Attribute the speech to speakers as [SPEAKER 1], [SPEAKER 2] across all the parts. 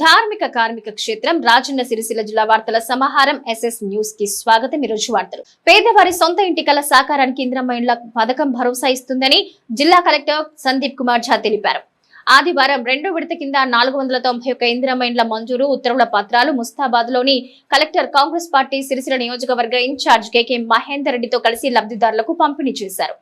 [SPEAKER 1] ధార్మిక కార్మిక క్షేత్రం రాజన్న సిరిసిల్ల జిల్లా వార్తల సమాహారం ఎస్ఎస్ న్యూస్కి స్వాగతం. ఈరోజు వార్తలు. పేదవారి సొంత ఇంటి కల సాకారానికి ఇందిరమ్మ ఇండ్ల పథకం భరోసా ఇస్తుందని జిల్లా కలెక్టర్ సందీప్ కుమార్ ఝా తెలిపారు. ఆదివారం రెండో విడత కింద నాలుగు వందల తొంభై ఒక్క ఇందిరమ్మ మంజూరు ఉత్తర్వుల పత్రాలు ముస్తాబాద్లోని కలెక్టర్ కాంగ్రెస్ పార్టీ సిరిసిల్ల నియోజకవర్గ ఇన్ఛార్జ్ కెకే మహేందర్ రెడ్డితో కలిసి లబ్ధిదారులకు పంపిణీ చేశారు.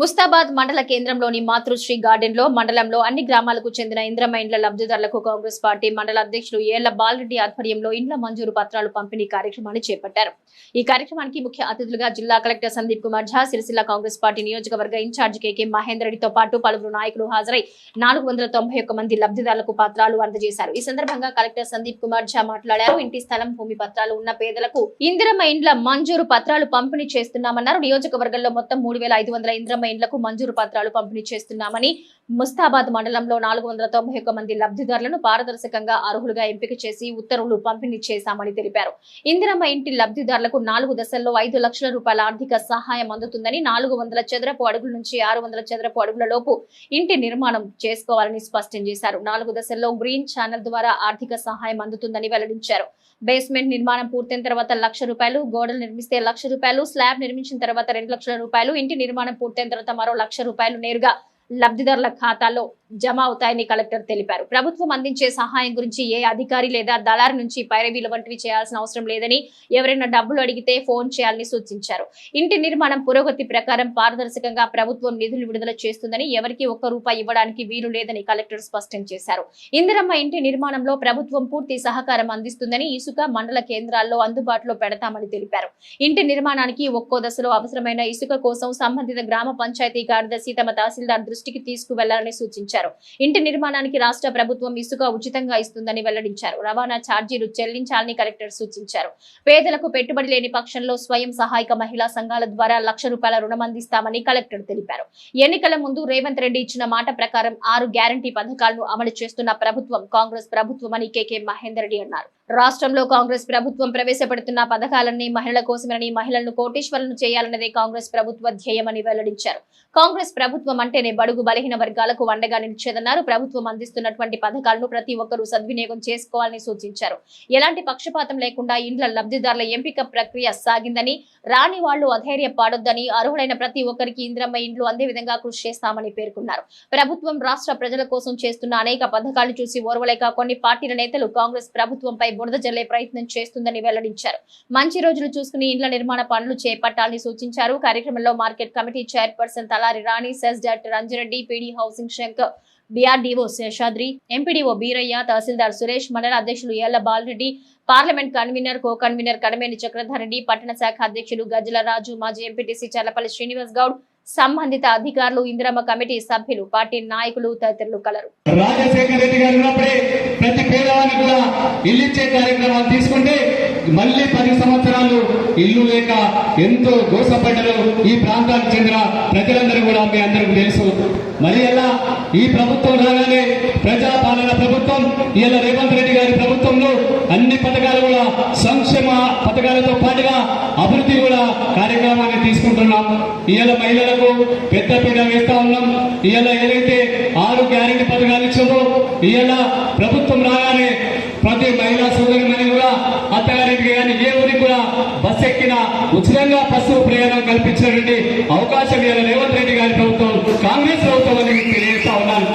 [SPEAKER 1] ముస్తాబాద్ మండల కేంద్రంలోని మాతృశ్రీ గార్డెన్లో మండలంలో అన్ని గ్రామాలకు చెందిన ఇంద్రమ ఇండ్ల లబ్ధిదారులకు కాంగ్రెస్ పార్టీ మండల అధ్యక్షులు ఏళ్ళ బాలరెడ్డి ఆధ్వర్యంలో ఇండ్ల మంజూరు పత్రాలు పంపిణీ కార్యక్రమాన్ని చేపట్టారు. ఈ కార్యక్రమానికి ముఖ్య అతిథులుగా జిల్లా కలెక్టర్ సందీప్ కుమార్ ఝా సిరిసిల్ల కాంగ్రెస్ పార్టీ నియోజకవర్గ in charge K K Mahender రెడ్డితో పాటు పలువురు నాయకులు హాజరై నాలుగు వందల తొంభై మంది లబ్ధిదారులకు పత్రాలు అందజేశారు. ఈ సందర్భంగా కలెక్టర్ సందీప్ కుమార్ ఝా మాట్లాడారు. ఇంటి స్థలం భూమి పత్రాలు ఉన్న పేదలకు ఇందిరమ ఇండ్ల మంజూరు పత్రాలు పంపిణీ చేస్తున్నామన్నారు. నియోజకవర్గంలో మొత్తం మూడు వేల ఐదు వందల ఇంద్రమ్మ ఇండ్లకు మంజూరు పత్రాలు పంపిణీ చేస్తున్నామని ముస్తాబాద్ మండలంలో నాలుగు వందల తొంభై మంది లబ్ధిదారులను పారదర్శకంగా అర్హులుగా ఎంపిక చేసి ఉత్తర్వులు పంపిణీ చేశామని తెలిపారు. ఇందిరమ్మ ఇంటి లబ్ధిదారులకు నాలుగు దశల్లో ఐదు లక్షల రూపాయల ఆర్థిక సహాయం అందుతుందని నాలుగు వందల చదరపు అడుగుల నుంచి ఆరు వందల చదరపు అడుగుల లోపు ఇంటి నిర్మాణం చేసుకోవాలని స్పష్టం చేశారు. నాలుగు దశల్లో గ్రీన్ ఛానల్ ద్వారా ఆర్థిక సహాయం అందుతుందని వెల్లడించారు. బేస్మెంట్ నిర్మాణం పూర్తయిన తర్వాత లక్ష రూపాయలు గోడలు నిర్మిస్తే లక్ష రూపాయలు స్లాబ్ నిర్మించిన తర్వాత రెండు లక్షల రూపాయలు ఇంటి నిర్మాణం పూర్తయిన తర్వాత మరో లక్ష రూపాయలు నేరుగా లబ్ధిదారుల ఖాతాలో జమ అవుతాయని కలెక్టర్ తెలిపారు. ప్రభుత్వం అందించే సహాయం గురించి ఏ అధికారి లేదా దళారి నుంచి పైరవీలు వంటివి చేయాల్సిన అవసరం లేదని ఎవరైనా డబ్బులు అడిగితే ఫోన్ చేయాలని సూచించారు. ఇంటి నిర్మాణం పురోగతి ప్రకారం పారదర్శకంగా ప్రభుత్వం నిధులు విడుదల చేస్తుందని ఎవరికి ఒక్క రూపాయి ఇవ్వడానికి వీలు లేదని కలెక్టర్ స్పష్టం చేశారు. ఇందిరమ్మ ఇంటి నిర్మాణంలో ప్రభుత్వం పూర్తి సహకారం అందిస్తుందని ఇసుక మండల కేంద్రాల్లో అందుబాటులో పెడతామని తెలిపారు. ఇంటి నిర్మాణానికి ఒక్కో దశలో అవసరమైన ఇసుక కోసం సంబంధిత గ్రామ పంచాయతీ కార్యదర్శి తమ తహసీల్దార్ దృష్టికి తీసుకువెళ్ళాలని సూచించారు. ఇంటి నిర్మాణానికి రాష్ట్ర ప్రభుత్వం ఇసుక ఉచితంగా ఇస్తుందని వెల్లడించారు. రవాణా ఛార్జీలు చెల్లించాలని కలెక్టర్ సూచించారు. పేదలకు పెట్టుబడి లేని పక్షంలో స్వయం సహాయక మహిళా సంఘాల ద్వారా లక్ష రూపాయల రుణం అందిస్తామని కలెక్టర్ తెలిపారు. ఎన్నికల ముందు రేవంత్ రెడ్డి ఇచ్చిన మాట ప్రకారం ఆరు గ్యారంటీ పథకాలను అమలు చేస్తున్న ప్రభుత్వం కాంగ్రెస్ ప్రభుత్వం అని కేకే మహేందర్ రెడ్డి అన్నారు. రాష్ట్రంలో కాంగ్రెస్ ప్రభుత్వం ప్రవేశపెడుతున్న పథకాలన్నీ మహిళల కోసమని మహిళలను కోటేశ్వరులను చేయాలన్నదే కాంగ్రెస్ ప్రభుత్వ ధ్యేయమని వెల్లడించారు. కాంగ్రెస్ ప్రభుత్వం అంటేనే బడుగు బలహీన వర్గాలకు అండగా నిలిచేదన్నారు. ప్రభుత్వం అందిస్తున్నటువంటి పథకాలను ప్రతి ఒక్కరూ సద్వినియోగం చేసుకోవాలని సూచించారు. ఎలాంటి పక్షపాతం లేకుండా ఇండ్ల లబ్ధిదారుల ఎంపిక ప్రక్రియ సాగిందని రాని వాళ్ళు అధైర్యపడొద్దని అర్హులైన ప్రతి ఒక్కరికి ఇంద్రమ్మ ఇండ్లు అందే విధంగా కృషి చేస్తామని పేర్కొన్నారు. ప్రభుత్వం రాష్ట్ర ప్రజల కోసం చేస్తున్న అనేక పథకాలు చూసి ఓర్వలేక కొన్ని పార్టీల నేతలు కాంగ్రెస్ ప్రభుత్వంపై బురద జల్లే ప్రయత్నం చేస్తుందని వెల్లడించారు. మంచి రోజులు చూసుకుని ఇండ్ల నిర్మాణ పనులు చేపట్టాలని సూచించారు. కార్యక్రమంలో market committee chairperson Talari Rani CESS director Ranjareddy PD housing Shankar BRDO Seshadri MPDO Beeraiah tahsildar Suresh మండల అధ్యక్షులు ఏళ్ళ Balareddy parliament convener co convener Kadameni Chakradhar Reddy పట్టణ శాఖ అధ్యక్షులు గజ్జల రాజు మాజీ ఎంపీటీసీ చల్లపల్లి శ్రీనివాస్ గౌడ్ సంబంధిత అధికారులు ఇందిరమ్మ కమిటీ సభ్యులు పార్టీ నాయకులు తదితరులు కలరు.
[SPEAKER 2] రాజశేఖర రెడ్డి గారు ఉన్నప్పుడే ప్రతి పేదవానికి కూడా ఇల్లు ఇచ్చే కార్యక్రమాలు తీసుకుంటే మళ్ళీ పది సంవత్సరాలు ఇల్లు లేక ఎంతో గోసపడ్డరు ఈ ప్రాంతానికి చెందిన ప్రజలందరూ కూడా మీ అందరికీ తెలుసు. మరి ఎలా? ఈ ప్రభుత్వం రాగానే ప్రజాపాలన ప్రభుత్వం ఇలా రేవంత్ రెడ్డి గారి ప్రభుత్వంలో అన్ని పథకాలు కూడా సంక్షేమ పథకాలతో పాటుగా అభివృద్ధి కూడా కార్యక్రమాన్ని తీసుకుంటున్నాం. ఇవాళ మహిళలకు పెద్ద పీడ వేస్తా ఉన్నాం. ఇవాళ ఏదైతే ఆరు గ్యారెంటీ పథకాలు ఇచ్చిందో ఇవాళ ప్రభుత్వం రాగానే ప్రతి మహిళా సోదరి కూడా అత్తగారింటికి కానీ ఏ ఊరికి కూడా బస్ ఎక్కిన ఉచితంగా బస్సు ప్రయాణం కల్పించినటువంటి అవకాశం ఇవాళ కాంగ్రెస్ ప్రభుత్వం అని తెలియజేస్తా ఉన్నాను.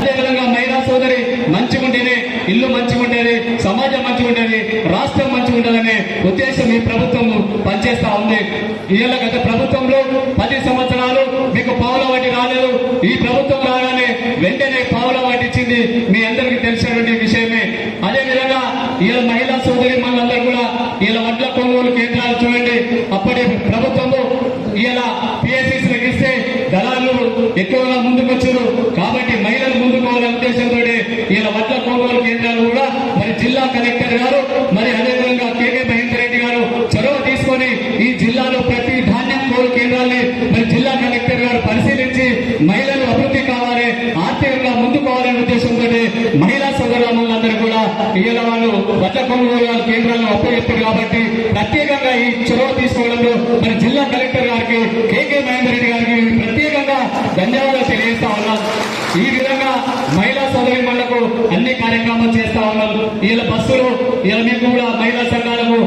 [SPEAKER 2] అదేవిధంగా మహిళా సోదరి మంచిగుంటేనే ఇల్లు మంచిగుంటేనే సమాజం మంచిగుంటేనే రాష్ట్రం మంచిగుంటుందనే ఉద్దేశం ఈ ప్రభుత్వం పనిచేస్తా ఉంది. ఇవాళ గత ప్రభుత్వంలో పది సంవత్సరాలు మీకు పావుల వాటి రాలేదు. ఈ ప్రభుత్వం రాగానే వెంటనే పావుల వాటి ఇచ్చింది. మీ అందరికీ తెలిసినటువంటి విషయమే. అదే విధంగా ఇలా మహిళా సోదరి మనందరూ కూడా ఇలా వడ్ల కొనుగోలు కేంద్రాలు చూడండి అప్పటి ప్రభుత్వము ఇలా పిఎస్సీలకు ఇస్తే దళాలు ఎక్కువగా ముందుకు వచ్చారు. కాబట్టి మహిళలు ముందుకు పోవాలనే ఉద్దేశంతో ఈయన వడ్ల కొనుగోలు కేంద్రాలు కూడా మరి జిల్లా కలెక్టర్ గారు మరి అదేవిధంగా కేకే మహేందర్ రెడ్డి గారు చొరవ తీసుకొని ఈ జిల్లాలో ప్రతి ధాన్యం కోలు కేంద్రాల్ని మరి జిల్లా కలెక్టర్ గారు పరిశీలించి మహిళలు అభివృద్ధి కావాలి ఆర్థికంగా ముందుకు పోవాలనే ఉద్దేశంతో మహిళా సోదరులందరూ కూడా ఇవాళ వాళ్ళు వడ్ల కొనుగోలు కేంద్రాలను అప్పచెప్పారు కాబట్టి ప్రత్యేకంగా ఈ చొరవ తీసుకోవడంలో మరి జిల్లా కలెక్టర్ గారికి కేకే మహేందర్ రెడ్డి గారికి ప్రత్యేక ధన్యవాదాలు తెలియజేస్తా ఉన్నాం. ఈ విధంగా మహిళా సోదరి అన్ని కార్యక్రమాలు చేస్తా ఉన్నాం. వీళ్ళ బస్సులు వీళ్ళ మీకు కూడా మహిళా సంఘాలకు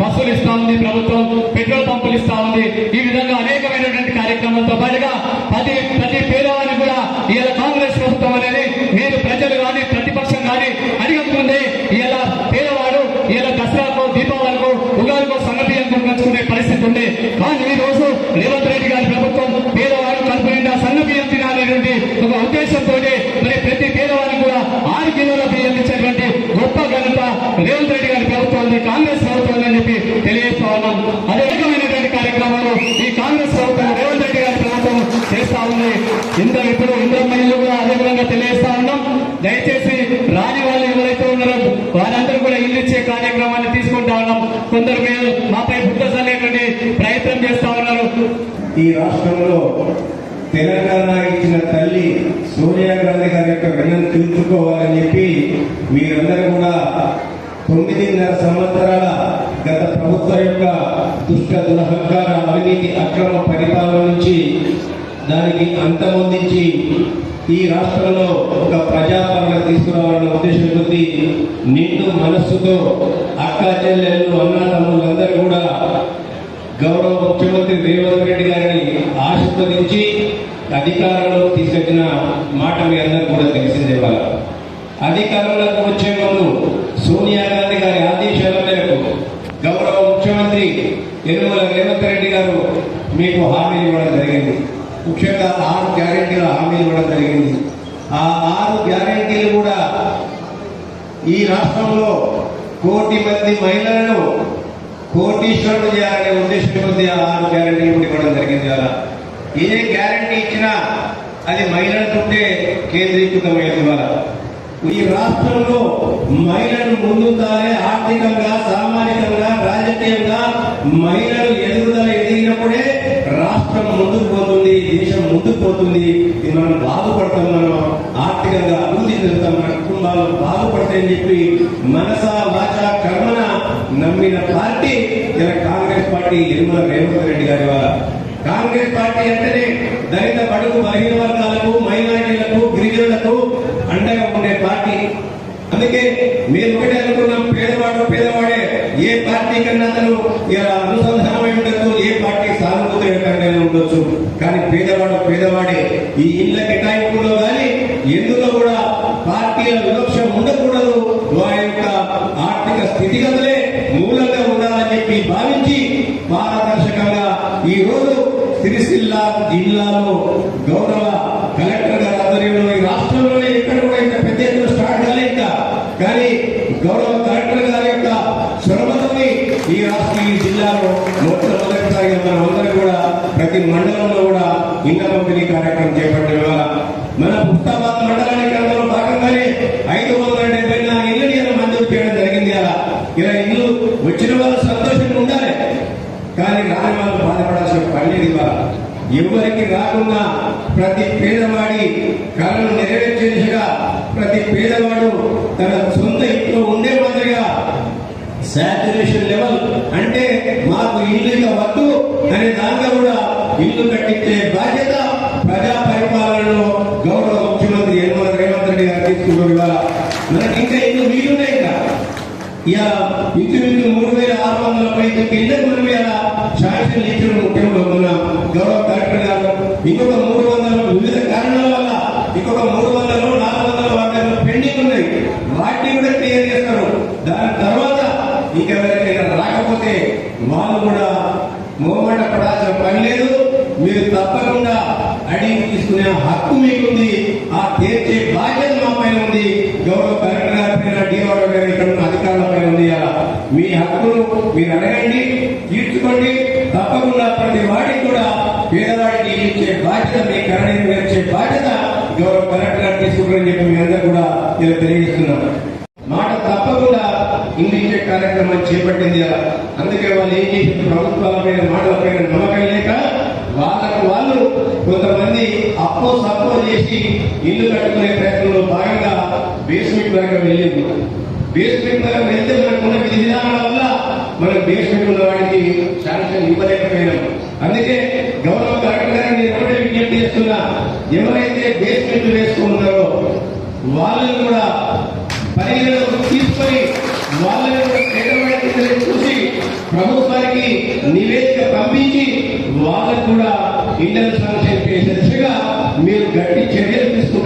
[SPEAKER 2] బస్సులు ఇస్తా ఉంది ప్రభుత్వం పెట్రోల్ పంపులు ఇస్తా ఉంది. ఈ విధంగా అనేకమైనటువంటి కార్యక్రమాలతో పాటుగా ప్రతి ప్రతి పేదవాడిని కూడా ఇలా కాంగ్రెస్ ప్రభుత్వం అనేది మీరు ప్రజలు కానీ ప్రతిపక్షం కానీ అడిగకుందే ఇలా పేదవాడు ఇలా దసరాకు దీపావళికు ఉగాదికో సంగతి పంచుకునే పరిస్థితి ఉంది కానీ ఈ రోజు రేవంత్ రెడ్డి గారి ప్రభుత్వం పేదవాడు కడుపు నిండా సన్న బియ్యం తినాలనేటువంటి ఒక ఉద్దేశంతో మరి ప్రతి పేదవాడికి కూడా ఆరు కిలోల బియ్యం ఇచ్చేటువంటి గొప్ప ఘనత రేవంత్ రెడ్డి గారి ప్రభుత్వం కాంగ్రెస్ ప్రభుత్వం అని చెప్పి తెలియజేస్తా ఉన్నాం అదే రకమైనటువంటి కార్యక్రమాలు ఈ కాంగ్రెస్ ప్రభుత్వం రేవంత్ రెడ్డి గారి ప్రభుత్వం చేస్తా ఉంది. ఇంత ఇప్పుడు ఇంద్రమహిళలు కూడా అదే విధంగా తెలియజేస్తా ఉన్నాం. దయచేసి రాని వాళ్ళు ఎవరైతే ఉన్నారో వారందరూ కూడా ఇల్లు ఇచ్చే కార్యక్రమాన్ని తీసుకుంటా ఉన్నాం. కొందరు మీరు మాపై బుద్ధ చల్లేటువంటి ప్రయత్నం చేస్తా ఉన్నారు.
[SPEAKER 3] ఈ రాష్ట్రంలో తెలంగాణ ఇచ్చిన తల్లి సోనియా గాంధీ గారి యొక్క వెన్నం తీర్చుకోవాలని చెప్పి మీరందరూ కూడా తొమ్మిదిన్నర సంవత్సరాల గత ప్రభుత్వం యొక్క దుష్ట దురహంకార అవినీతి అక్రమ పరిపాలన నుంచి దానికి అంతమొందించి ఈ రాష్ట్రంలో ఒక ప్రజాపాలన తీసుకురావాలన్న ఉద్దేశం కొద్ది నిండు మనస్సుతో అక్క చెల్లెళ్ళు అన్న తమ్ముళ్ళందరూ కూడా గౌరవ ముఖ్యమంత్రి రేవంత్ రెడ్డి గారిని ఆశీర్వదించి అధికారంలో తీసుకొచ్చిన మాట మీ అందరూ కూడా తెలిసిందే వాళ్ళ అధికారంలోకి వచ్చే ముందు సోనియా గాంధీ గారి ఆదేశాల మేరకు గౌరవ ముఖ్యమంత్రి యనుమల రేవంత్ రెడ్డి గారు మీకు హామీ ఇవ్వడం జరిగింది. ముఖ్యంగా ఆరు గ్యారెంటీల హామీలు ఇవ్వడం జరిగింది. ఆ ఆరు గ్యారెంటీలు కూడా ఈ రాష్ట్రంలో కోటి మంది మహిళలను కోటీశ్వరుడు చేయాలనే ఉద్దేశంతో ఆ ఆరు గ్యారెంటీలు కూడా ఇవ్వడం జరిగింది అలా ఏ గ్యారెంటీ ఇచ్చినా అది మహిళల చుట్టే కేంద్రీకృతమైంది ఇవాళ. ఈ రాష్ట్రంలో మహిళలు ముందుందాలే ఆర్థికంగా సామాజికంగా రాజకీయంగా మహిళలు ఎదుగుదల ఎదిగినప్పుడే ముందుకు పోతుంది దేశం ముందుకు పోతుంది ఇది మనం బాగుపడతాం మనం ఆర్థికంగా అభివృద్ధి చెందుతాం మన కుటుంబాలు బాధపడతాయని చెప్పి మనస వాచ కర్మన నమ్మిన పార్టీ ఇలా కాంగ్రెస్ పార్టీ నిర్మల రేవంత్ రెడ్డి గారి వాళ్ళ కాంగ్రెస్ పార్టీ అంటేనే దళిత బడుగు బలహీన వర్గాలకు మైనారిటీలకు గిరిజనులకు అండగా ఉండే పార్టీ. అందుకే మీరు ఒకటే అనుకున్నాం పేదవాడు పేదవాడే ఏ పార్టీ కన్నా అతను ఇలా అనుసంధానమై ఉండదు ఏ పార్టీ ఉండొచ్చు. కానీ పేదవాడు పేదవాడే. ఈ ఇళ్ళ కేటాయింపులో కానీ ఎందులో కూడా పార్టీల వివక్షం ఉండకూడదు. వారి యొక్క ఆర్థిక స్థితిగతులే మూలంగా ఉండాలని చెప్పి భావించి పారదర్శకంగా ఈ రోజు సిరిసిల్ల జిల్లాలో గౌరవ కలెక్టర్ గారి ఆధ్వర్యంలో ఈ రాష్ట్రంలోనే ఎక్కడ కూడా ఇంత పెద్ద ఎత్తున స్టార్ట్ కాలే ఇంకా కానీ గౌరవ కలెక్టర్ గారి యొక్క చొరవతోని ఈ రాష్ట్ర ఈ జిల్లాలో మొట్టమొదటిసారిగా మనం అందరం కూడా ప్రతి మండలంలో కూడా ఇంత పంపిణీ కార్యక్రమం చేపట్టడం వల్ల మన పుస్తాబాద్ మండలానికి అందులో భాగంగానే ఐదు వందల డెబ్బై నాలుగు ఇళ్ళు నేను మంజూరు చేయడం జరిగింది అలా. ఇలా ఇల్లు వచ్చిన వాళ్ళు సంతోషంగా ఉండాలి. కానీ రాని వాళ్ళు బాధపడాల్సిన పని లేదు ఇవాళ. ఎవరికి రాకుండా ప్రతి పేదవాడి కళను నెరవేర్చేదిగా ప్రతి పేదవాడు తన సొంత ఇంట్లో ఉండే మాదిరిగా శాచురేషన్ లెవెల్ అంటే మాకు ఇల్లు ఇల్లు కట్టించే బాధ్యత ప్రజా పరిపాలనలో గౌరవ ముఖ్యమంత్రి యనమల రేవంత్ రెడ్డి గారు తీసుకున్నారు ఇవాళ మనకి ఇంకా ఇల్లు వీలున్నాయి ఇంకా. ఇక ఇంచుమించు మూడు వేల ఆరు వందల పైకి ఇళ్ళకి మనం ఇలా శాంక్షన్ ఇచ్చిన ముఖ్యంలో ఉన్న గౌరవ కలెక్టర్ గారు. ఇంకొక మూడు వందల వివిధ కారణాల వల్ల ఇంకొక మూడు వందలు నాలుగు వందల వాటిలో పెండింగ్ ఉన్నాయి. వాటిని కూడా క్లియర్ చేస్తారు. దాని తర్వాత ఇంకెవరికైనా రాకపోతే వాళ్ళు కూడా మోమాట పడాల్సిన పని లేదు. మీరు తప్పకుండా అడిగి తీసుకునే హక్కు మీకుంది. ఆ తీర్చే బాధ్యత మా పైన ఉంది. గౌరవ కలెక్టర్ గారి పైన డిఆర్ఓ గారి ఇక్కడ అధికారుల పైన ఉంది అలా మీ హక్కును మీరు అడగండి తీర్చుకోండి. తప్పకుండా ప్రతి వాడికి కూడా పేదవాడికి ఇచ్చే బాధ్యత మీ కరణ నేర్చే బాధ్యత గౌరవ కలెక్టర్ గారు తీసుకుంటారని చెప్పి మీ అందరూ కూడా నేను తెలియజేస్తున్నాను మాట తప్పకుండా ఇంగ్లీష్ కార్యక్రమం చేపట్టింది అందుకే వాళ్ళు ఏం చేసి ప్రభుత్వాల పైన మాటల పైన నమ్మకం లేక వాళ్ళకు వాళ్ళు కొంతమంది అప్పో సప్పో చేసి ఇల్లు కట్టుకునే ప్రయత్నంలో భాగంగా బేస్మెంట్ దాకా వెళ్ళింది. బేస్మెంట్ దాకా వెళ్తే మనకున్న విధి విధానాల వల్ల మనం బేస్మెంట్ ఉన్న వాడికి శాంక్షన్ ఇవ్వలేకపోయినాం. అందుకే గౌరవ కలెక్టర్ గారిని నేను విజ్ఞప్తి చేస్తున్నా ఎవరైతే బేస్మెంట్ వేసుకుంటారో వాళ్ళని కూడా పరిగణలోకి తీసుకొని వాళ్ళని కూడా దగ్గర చూసి ప్రభుత్వానికి నివేదిక పంపించి వాళ్ళకు కూడా ఇండల్ శాంక్షన్ చేసే దిశగా మీరు గట్టి చర్యలు తీసుకుంటారు.